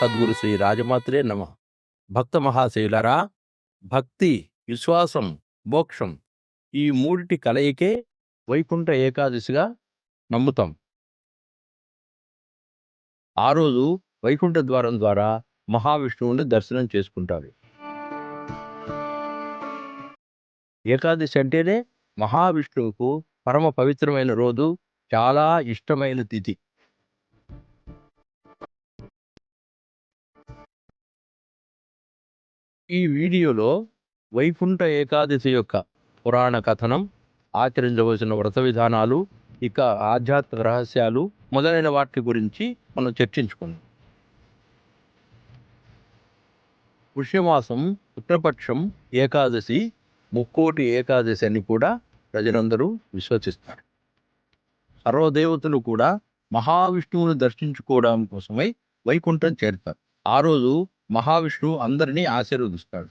సద్గురు శ్రీ రాజమాత్రే నమ. భక్త మహాశైలరా భక్తి విశ్వాసం మోక్షం ఈ మూడిటి కలయికే వైకుంఠ ఏకాదశిగా నమ్ముతాం. ఆ రోజు వైకుంఠ ద్వారం ద్వారా మహావిష్ణువుని దర్శనం చేసుకుంటారు. ఏకాదశి అంటేనే మహావిష్ణువుకు పరమ పవిత్రమైన రోజు చాలా ఇష్టమైన తిథి. ఈ వీడియోలో వైకుంఠ ఏకాదశి యొక్క పురాణ కథనం ఆచరించవలసిన వ్రత విధానాలు ఇక ఆధ్యాత్మిక రహస్యాలు మొదలైన వాటి గురించి మనం చర్చించుకుందాం. పుష్యమాసం ఉత్తరపక్షం ఏకాదశి ముక్కోటి ఏకాదశి అని కూడా ప్రజలందరూ విశ్వసిస్తారు. సర్వదేవతలు కూడా మహావిష్ణువును దర్శించుకోవడం కోసమై వైకుంఠం చేరుతారు. ఆ రోజు మహావిష్ణువు అందరినీ ఆశీర్వదిస్తాడు.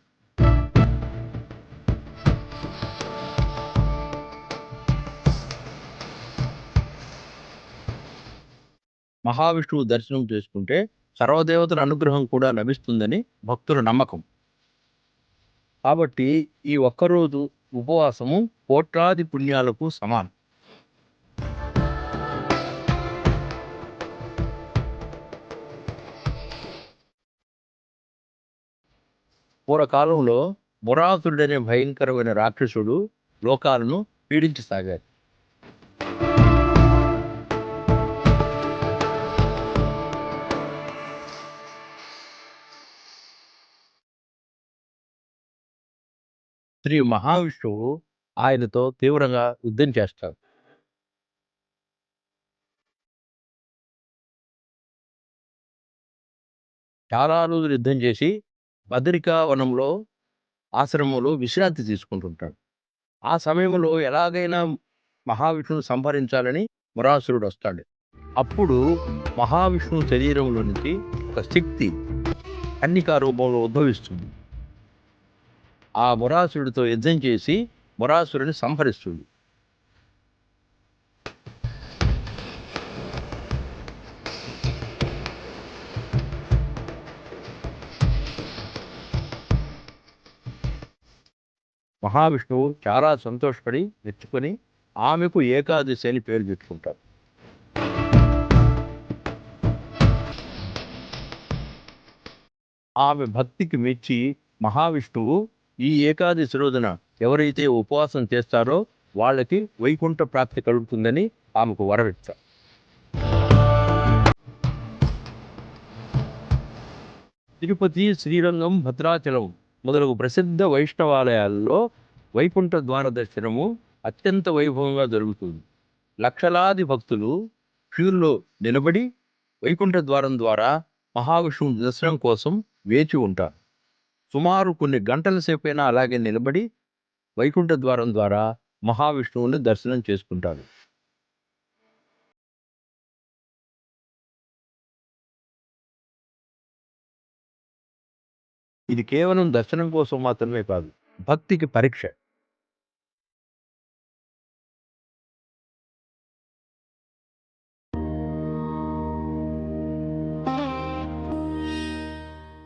మహావిష్ణువు దర్శనం చేసుకుంటే సర్వదేవతల అనుగ్రహం కూడా లభిస్తుందని భక్తుల నమ్మకం. కాబట్టి ఈ ఒక్కరోజు ఉపవాసము కోట్లాది పుణ్యాలకు సమానం. పూర్వకాలంలో మురాసురుడనే భయంకరమైన రాక్షసుడు లోకాలను పీడించసాగాడు. శ్రీ మహావిష్ణువు ఆయనతో తీవ్రంగా యుద్ధం చేస్తారు చాలా రోజులు యుద్ధం చేసి వనంలో ఆశ్రమంలో విశ్రాంతి తీసుకుంటుంటాడు. ఆ సమయంలో ఎలాగైనా మహావిష్ణువు సంహరించాలని మురాసురుడు వస్తాడు. అప్పుడు మహావిష్ణువు శరీరంలో నుంచి ఒక శక్తి కన్నికా రూపంలో ఉద్భవిస్తుంది. ఆ మురాసురుడితో యుద్ధం చేసి మురాసురుని సంహరిస్తుంది. మహావిష్ణువు చాలా సంతోషపడి మెచ్చుకొని ఆమెకు ఏకాదశి అని పేరు పెట్టుకుంటారు ఆమె భక్తికి మెచ్చి మహావిష్ణువు ఈ ఏకాదశి రోజున ఎవరైతే ఉపవాసం చేస్తారో వాళ్ళకి వైకుంఠ ప్రాప్తి కలుగుతుందని ఆమెకు వరవిస్తారు తిరుపతి శ్రీరంగం భద్రాచలం మొదలగు ప్రసిద్ధ వైష్ణవాలయాల్లో వైకుంఠ ద్వార దర్శనము అత్యంత వైభవంగా జరుగుతుంది. లక్షలాది భక్తులు క్యూల్లో నిలబడి వైకుంఠ ద్వారం ద్వారా మహావిష్ణువు దర్శనం కోసం వేచి ఉంటారు. సుమారు కొన్ని గంటల సేపైనా అలాగే నిలబడి వైకుంఠ ద్వారం ద్వారా మహావిష్ణువుని దర్శనం చేసుకుంటారు. ఇది కేవలం దర్శనం కోసం మాత్రమే కాదు భక్తికి పరీక్ష.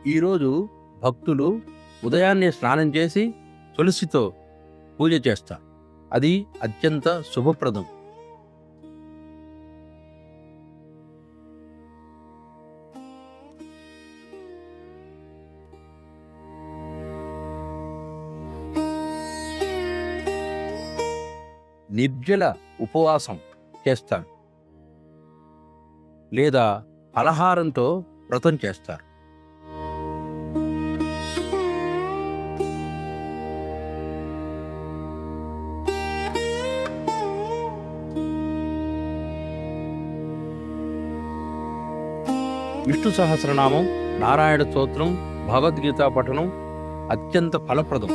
ఈరోజు భక్తులు ఉదయాన్నే స్నానం చేసి తులసితో పూజ చేస్తారు. అది అత్యంత శుభప్రదం. నిర్జల ఉపవాసం చేస్తారు. లేదా ఫలహారంతో వ్రతం చేస్తారు. విష్ణు సహస్రనామం నారాయణ స్తోత్రం భగవద్గీత పఠనం అత్యంత ఫలప్రదం.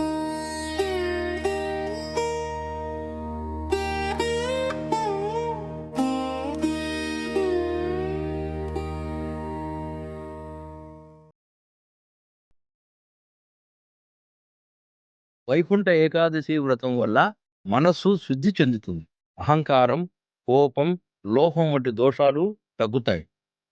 వైకుంఠ ఏకాదశి వ్రతం వల్ల మనస్సు శుద్ధి చెందుతుంది. అహంకారం కోపం లోహం వంటి దోషాలు తగ్గుతాయి.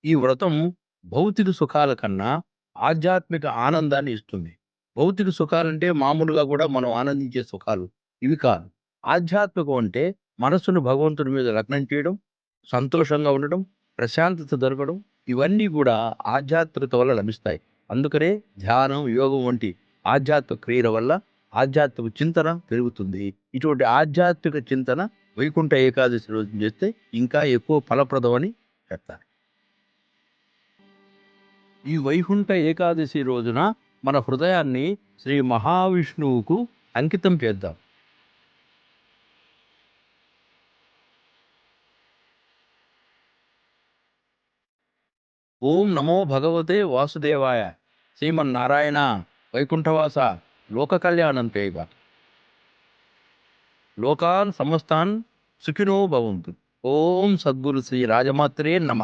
ఈ వ్రతం భౌతిక సుఖాల కన్నా ఆధ్యాత్మిక ఆనందాన్ని ఇస్తుంది. భౌతిక సుఖాలంటే మామూలుగా కూడా మనం ఆనందించే సుఖాలు ఇవి కాదు. ఆధ్యాత్మికం అంటే మనస్సును భగవంతుడి మీద లగ్నం చేయడం సంతోషంగా ఉండడం ప్రశాంతత దొరకడం ఇవన్నీ కూడా ఆధ్యాత్మికత వల్ల లభిస్తాయి. అందుకనే ధ్యానం యోగం వంటి ఆధ్యాత్మిక క్రియల వల్ల ఆధ్యాత్మిక చింతన పెరుగుతుంది. ఇటువంటి ఆధ్యాత్మిక చింతన వైకుంఠ ఏకాదశి రోజు చేస్తే ఇంకా ఎక్కువ ఫలప్రదం అని చెప్తారు. ఈ వైకుంఠ ఏకాదశి రోజున మన హృదయాన్ని శ్రీ మహావిష్ణువుకు అంకితం చేద్దాం. ఓం నమో భగవతే వాసుదేవాయ. శ్రీమన్నారాయణ వైకుంఠవాస. లోక కళ్యాణం చేయగా లోకాన్ సమస్తాన్ సుఖినో భవంతు. ఓం సద్గురు శ్రీ రాజమాత్రే నమ.